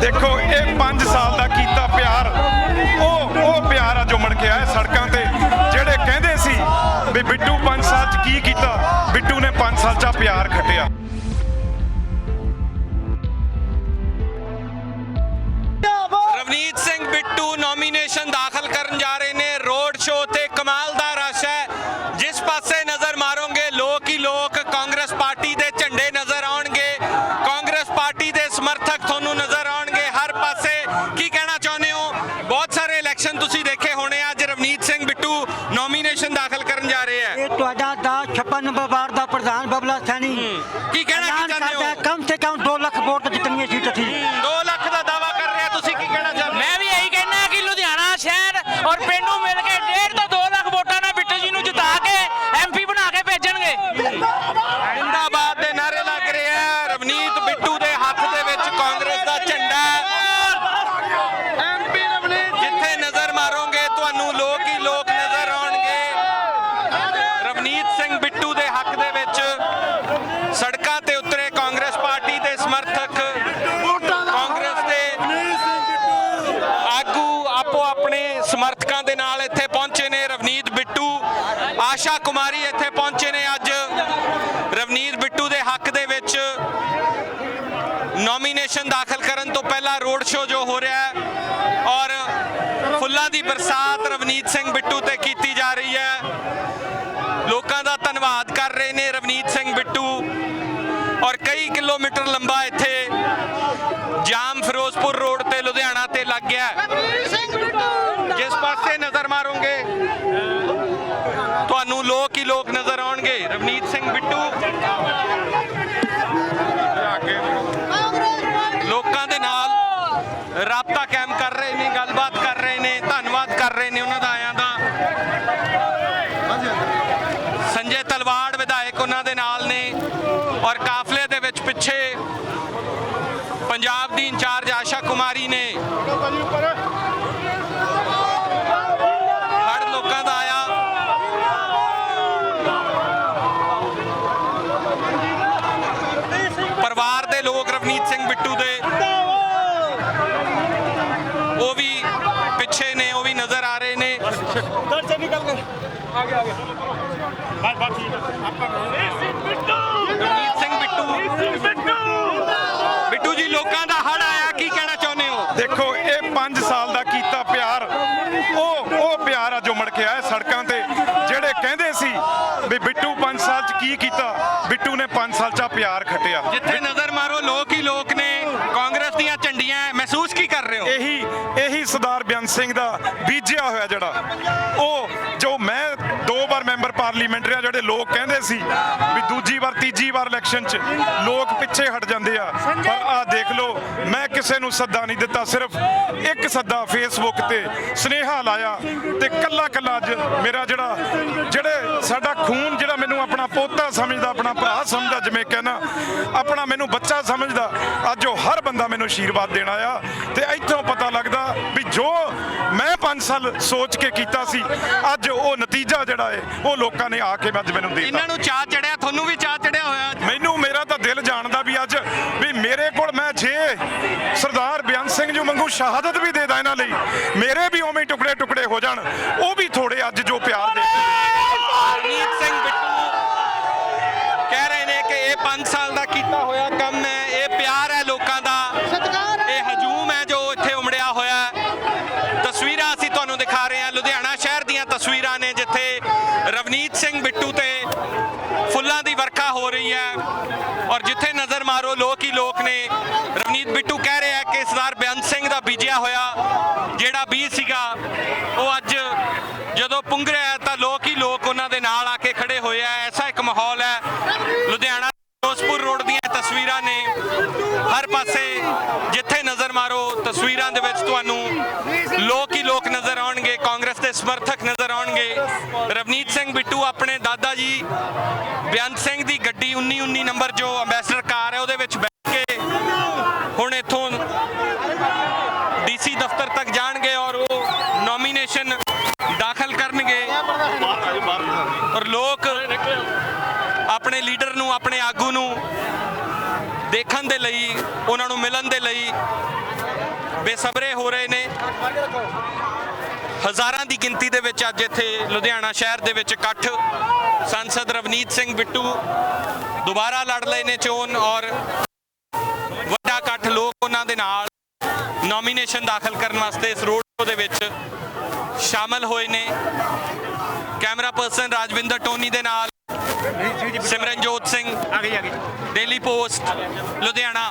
ਦੇਖੋ, ਇਹ 5 ਸਾਲ ਦਾ ਕੀਤਾ ਪਿਆਰ। ਉਹ ਉਹ ਪਿਆਰ ਆ ਜੋ ਮੜ ਕੇ ਆਇਆ ਸੜਕਾਂ ਤੇ, ਜਿਹੜੇ ਕਹਿੰਦੇ ਸੀ ਵੀ ਬਿੱਟੂ 5 ਸਾਲ ਚ ਕੀ ਕੀਤਾ, ਬਿੱਟੂ ਨੇ 5 ਸਾਲ ਚ ਪਿਆਰ ਖੱਟਿਆ। ਚਾਹੁੰਦੇ ਹੈ, ਹੋ ਕਮ ਸੇ ਕਮ 2 ਲੱਖ ਵੋਟ ਜਿੱਤਣੀ ਸੀਟ ਸੀ 2 ਲੱਖ ਦਾ ਦਾਵਾ ਕਰ ਰਿਹਾ ਤੁਸੀਂ ਕੀ ਕਹਿਣਾ ਚਾਹੁੰਦੇ ਮੈਂ ਵੀ ਇਹੀ ਕਹਿਣਾ ਕਿ ਲੁਧਿਆਣਾ ਸ਼ਹਿਰ ਔਰ ਪਿੰਡ ਨੂੰ ਮਿਲ ਸਮਰਥਕਾਂ ਦੇ ਨਾਲ ਇੱਥੇ ਪਹੁੰਚੇ ਨੇ ਰਵਨੀਤ ਬਿੱਟੂ। ਆਸ਼ਾ ਕੁਮਾਰੀ ਇੱਥੇ ਪਹੁੰਚੇ ਨੇ ਅੱਜ। ਰਵਨੀਤ ਬਿੱਟੂ ਦੇ ਹੱਕ ਦੇ ਵਿੱਚ ਨੋਮੀਨੇਸ਼ਨ ਦਾਖਲ ਕਰਨ ਤੋਂ ਪਹਿਲਾਂ ਰੋਡ ਸ਼ੋਅ ਜੋ ਹੋ ਰਿਹਾ ਹੈ ਔਰ ਫੁੱਲਾਂ ਦੀ ਬਰਸਾਤ ਰਵਨੀਤ ਸਿੰਘ ਬਿੱਟੂ ਤੇ ਕੀਤੀ ਜਾ ਰਹੀ ਹੈ। ਲੋਕਾਂ ਦਾ ਧੰਨਵਾਦ ਕਰ ਰਹੇ ਨੇ ਰਵਨੀਤ ਸਿੰਘ ਬਿੱਟੂ। ਔਰ ਕਈ ਕਿਲੋਮੀਟਰ ਲੰਬਾ ਇੱਥੇ ਜਾਮ ਫਿਰੋਜ਼ਪੁਰ ਰੋਡ ਤੇ ਲੁਧਿਆਣਾ ਤੇ ਲੱਗ ਗਿਆ ਹੈ। ਜਿਸ ਪਾਸੇ ਨਜ਼ਰ ਮਾਰੋਗੇ ਤੁਹਾਨੂੰ ਲੋਕ ਹੀ ਲੋਕ ਨਜ਼ਰ ਆਉਣਗੇ ਰਵਨੀਤ ਸਿੰਘ ਬਿੱਟੂ। ਲੋਕਾਂ ਦੇ ਨਾਲ ਰਾਬਤਾ ਕਾਇਮ ਕਰ ਰਹੇ ਨੇ, ਗੱਲਬਾਤ ਕਰ ਰਹੇ ਨੇ, ਧੰਨਵਾਦ ਕਰ ਰਹੇ ਨੇ ਉਹਨਾਂ ਦਾ ਆਇਆਂ ਦਾ। ਸੰਜੇ ਤਲਵਾੜ ਵਿਧਾਇਕ ਉਹਨਾਂ ਦੇ ਨਾਲ ਨੇ ਔਰ ਕਾਫਲੇ ਦੇ ਵਿੱਚ ਪਿੱਛੇ ਪੰਜਾਬ ਦੀ ਇੰਚਾਰਜ ਰਵਨੀਤ ਸਿੰਘ ਬਿੱਟੂ। ਬਿੱਟੂ ਜੀ ਲੋਕਾਂ ਦਾ ਹੜ ਆਇਆ ਕੀ ਕਹਿਣਾ ਚਾਹੁੰਦੇ ਹੋ? ਦੇਖੋ ਇਹ 5 ਸਾਲ ਦਾ ਕੀਤਾ ਪਿਆਰ। ਉਹ ਉਹ ਪਿਆਰ ਆ ਜੋ ਮੜ ਕੇ ਆਇਆ ਸੜਕਾਂ ਤੇ। ਜਿਹੜੇ ਕਹਿੰਦੇ ਸੀ ਵੀ ਬਿੱਟੂ 5 ਸਾਲ ਚ ਕੀ ਕੀਤਾ ਬਿੱਟੂ ਨੇ 5 ਸਾਲ ਚ ਪਿਆਰ ਖੱਟਿਆ। ਜਿੱਥੇ ਨਜ਼ਰ ਮਾਰੋ ਲੋਕ ਹੀ ਲੋਕ ਨੇ। ਕਾਂਗਰਸ ਦੀਆਂ ਝੰਡੀਆਂ ਮਹਿਸੂਸ ਕੀ ਕਰ ਰਹੇ ਹੋ? ਇਹੀ ਇਹੀ ਸਰਦਾਰ ਬਿਆਨ ਸਿੰਘ ਦਾ ਬੀਜਿਆ ਹੋਇਆ ਜਿਹੜਾ। ਉਹ ਜੋ ਮੈਂ ਮੈਂਬਰ ਪਾਰਲੀਮੈਂਟ ਰਿਹਾ ਜਿਹੜੇ ਲੋਕ ਕਹਿੰਦੇ ਸੀ ਵੀ ਦੂਜੀ ਵਾਰ ਤੀਜੀ ਵਾਰ ਇਲੈਕਸ਼ਨ 'ਚ ਲੋਕ ਪਿੱਛੇ ਹਟ ਜਾਂਦੇ ਆ। ਪਰ ਆ ਦੇਖ ਲਓ ਮੈਂ ਕਿਸੇ ਨੂੰ ਸੱਦਾ ਨਹੀਂ ਦਿੱਤਾ ਸਿਰਫ ਇੱਕ ਸੱਦਾ ਫੇਸਬੁੱਕ ਤੇ ਸਨੇਹਾ ਲਾਇਆ ਤੇ ਕੱਲਾ ਕੱਲਾ ਅੱਜ ਮੇਰਾ ਜਿਹੜਾ ਜਿਹੜੇ ਸਾਡਾ ਖੂਨ ਜਿਹੜਾ ਮੈਨੂੰ ਆਪਣਾ ਪੋਤਾ ਸਮਝਦਾ ਆਪਣਾ ਭਰਾ ਸਮਝਦਾ ਜਿਵੇਂ ਕਹਿਣਾ ਆਪਣਾ ਮੈਨੂੰ ਬੱਚਾ ਸਮਝਦਾ ਅੱਜ ਉਹ ਹਰ ਬੰਦਾ ਮੈਨੂੰ ਆਸ਼ੀਰਵਾਦ ਦੇਣ ਆਇਆ ਤੇ ਇੱਥੋਂ ਪਤਾ ਲੱਗਦਾ ਵੀ ਜੋ 5 ਸਾਲ ਸੋਚ ਕੇ ਕੀਤਾ ਸੀ। ਅੱਜ ਉਹ ਨਤੀਜਾ ਜਿਹੜਾ ਹੈ ਉਹ ਲੋਕਾਂ ਨੇ ਆ ਕੇ ਅੱਜ ਮੈਨੂੰ ਦੇ ਇਹਨਾਂ ਨੂੰ ਚਾਹ ਚੜਿਆ ਤੁਹਾਨੂੰ ਵੀ ਚਾਹ ਚੜਿਆ ਹੋਇਆ ਮੈਨੂੰ ਮੇਰਾ ਤਾਂ ਦਿਲ ਜਾਣਦਾ ਵੀ ਅੱਜ ਵੀ ਮੇਰੇ ਕੋਲ ਮੈਂ ਜੇ ਸਰਦਾਰ ਬਿਆਨ ਸਿੰਘ ਜੀ ਮੰਗੂ ਸ਼ਹਾਦਤ ਵੀ ਦੇ ਦਾਂ ਇਹਨਾਂ ਲਈ। ਮੇਰੇ ਵੀ ਉਵੇਂ ਟੁਕੜੇ ਟੁਕੜੇ ਹੋ ਜਾਣ। ਉਹ ਹੋ ਰਹੀ ਹੈ। ਔਰ ਜਿੱਥੇ ਨਜ਼ਰ ਮਾਰੋ, ਲੋਕ ਹੀ ਲੋਕ ਨੇ। ਰਵਨੀਤ ਬਿੱਟੂ ਕਹਿ ਰਿਹਾ ਕਿ ਸਰਦਾਰ ਬੇਅੰਤ ਸਿੰਘ ਦਾ ਬੀਜਿਆ ਹੋਇਆ ਜਿਹੜਾ ਬੀਜ ਸੀਗਾ, ਉਹ ਅੱਜ ਜਦੋਂ ਪੁੰਗ ਰਿਹਾ ਤਾਂ ਲੋਕ ਹੀ ਲੋਕ ਉਹਨਾਂ ਦੇ ਨਾਲ ਆ ਕੇ ਖੜੇ ਹੋਏ ਆ। ਐਸਾ ਇੱਕ ਮਾਹੌਲ ਹੈ। ਲੁਧਿਆਣਾ ਫਿਰੋਜ਼ਪੁਰ ਰੋਡ ਦੀਆਂ ਤਸਵੀਰਾਂ ਨੇ। ਹਰ ਪਾਸੇ ਜਿੱਥੇ ਨਜ਼ਰ ਮਾਰੋ, ਤਸਵੀਰਾਂ ਦੇ ਵਿੱਚ ਤੁਹਾਨੂੰ ਲੋਕ ਹੀ ਲੋਕ ਨਜ਼ਰ ਆਉਣਗੇ। ਸਮਰਥਕ ਨਜ਼ਰ ਆਉਣਗੇ। ਰਵਨੀਤ ਸਿੰਘ ਬਿੱਟੂ ਆਪਣੇ ਦਾਦਾ ਜੀ ਬੇਅੰਤ ਸਿੰਘ ਦੀ ਗੱਡੀ 1919 ਨੰਬਰ ਜੋ ਅੰਬੈਸਡਰ ਕਾਰ ਹੈ, ਉਹਦੇ ਵਿੱਚ ਬੈਠ ਕੇ ਹੁਣ ਇੱਥੋਂ ਡੀਸੀ ਦਫ਼ਤਰ ਤੱਕ ਜਾਣਗੇ ਔਰ ਉਹ ਨੋਮੀਨੇਸ਼ਨ ਦਾਖਲ ਕਰਨਗੇ। ਔਰ ਲੋਕ ਆਪਣੇ ਲੀਡਰ ਨੂੰ, ਆਪਣੇ ਆਗੂ ਨੂੰ ਦੇਖਣ ਦੇ ਲਈ, ਉਹਨਾਂ ਨੂੰ ਮਿਲਣ ਦੇ ਲਈ ਬੇਸਬਰੇ ਹੋ ਰਹੇ ਨੇ। ਹਜ਼ਾਰਾਂ ਦੀ ਗਿਣਤੀ ਦੇ ਵਿੱਚ ਅੱਜ ਇੱਥੇ ਲੁਧਿਆਣਾ ਸ਼ਹਿਰ ਦੇ ਵਿੱਚ ਇਕੱਠ ਸੰਸਦ ਰਵਨੀਤ ਸਿੰਘ ਬਿੱਟੂ ਦੁਬਾਰਾ ਲੜ ਲਏ ਨੇ ਚੋਣ ਔਰ ਵੱਡਾ ਇਕੱਠ ਲੋਕ ਉਹਨਾਂ ਦੇ ਨਾਲ ਨੋਮੀਨੇਸ਼ਨ ਦਾਖਲ ਕਰਨ ਵਾਸਤੇ ਇਸ ਰੋਡ ਸ਼ੋਅ ਦੇ ਵਿੱਚ ਸ਼ਾਮਲ ਹੋਏ ਨੇ। ਕੈਮਰਾ ਪਰਸਨ ਰਾਜਵਿੰਦਰ ਟੋਨੀ ਦੇ ਨਾਲ Simranjot Singh daily post Ludhiana.